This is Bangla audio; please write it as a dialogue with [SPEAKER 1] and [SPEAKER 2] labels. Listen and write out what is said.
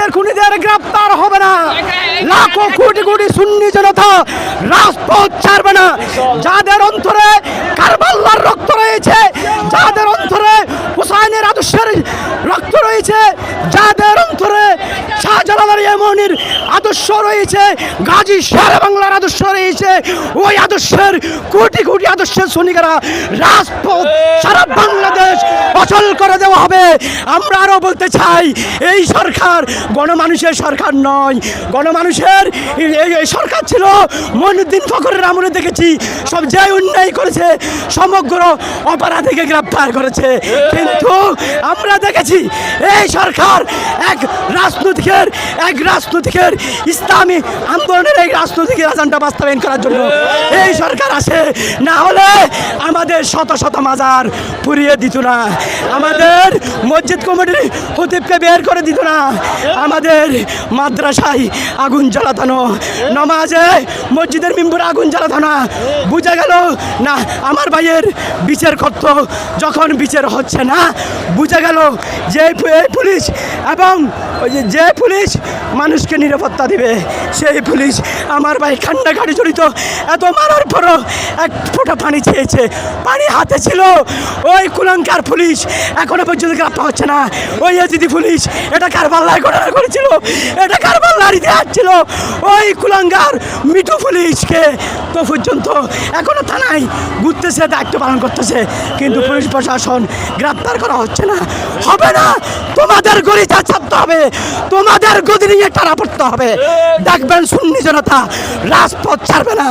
[SPEAKER 1] আমাদের খুনিদের গ্রেপ্তার হবে না। লাখো কোটি কোটি সুন্নি জনতা রাজপথ ছাড়বে না। যাদের অন্তরে কারবাল্লার রক্ত রয়েছে, যাদের অন্তরে হুসাইনের আদর্শের রয়েছে, যাদের অন্তরে শাহজালালের এমনির আদর্শ রয়েছে, গাজী শের বাংলার আদর্শ রয়েছে, ওই আদর্শের কোটি কোটি আদর্শের সৈনিকেরা রাজপথ সারা বাংলাদেশ অচল করে দেওয়া হবে। আমরা আরও বলতে চাই, এই সরকার গণমানুষের সরকার নয়, গণমানুষের এই- সরকার ছিল মইনুদ্দিন ফখরের আমলে দেখেছি, সব যে অন্যায় করেছে, সমগ্র অপরাধীকে গ্রেপ্তার করেছে। কিন্তু আমরা দেখেছি এই সরকার এক রাজনৈতিকের এক রাজনৈতিকের ইসলামী আন্দোলনের এই রাজনৈতিক এজেন্ডা বাস্তবায়ন করার জন্য এই সরকার আসে না হলে আমাদের শত শত মাজার পুড়িয়ে দিত না। আমাদের মসজিদ কমিটির হতিবকে বের করে দিত না। আমাদের মাদ্রাসায় আগুন জ্বালাতানো। নমাজে মসজিদের মিম্বুরে আগুন জ্বালাতানো। বুঝা গেল, না, আমার ভাইয়ের বিচার করত। যখন বিচার হচ্ছে না, বুঝা গেল যে এই পুলিশ এবং ওই যে- যে পুলিশ মানুষকে নিরাপত্তা দিবে, সেই পুলিশ আমার ভাই কান্নাকাটি জড়িত। এত মারার পরও এক ফোঁটা পানি চেয়েছে, পানি হাতে ছিল। ওই কুলঙ্কার পুলিশ এখনও পর্যন্ত গ্রেপ্তার হচ্ছে না। ওই এজিদি পুলিশ, এটা কার পাল্লায় ঘটনা করেছিল এটা কার পাল্লার ইতিহাস ছিল। ওই কুলঙ্কার মিঠু পুলিশকে তো পর্যন্ত এখনও থানায় ঘুরতেছে, দায়িত্ব পালন করতেছে। কিন্তু পুলিশ প্রশাসন গ্রেপ্তার করা হচ্ছে না। হবে না হবে তোমাদের গদি নিয়ে টানা পড়তে হবে। দেখবেন সুন্নি জনতা রাজপথ ছাড়বে না।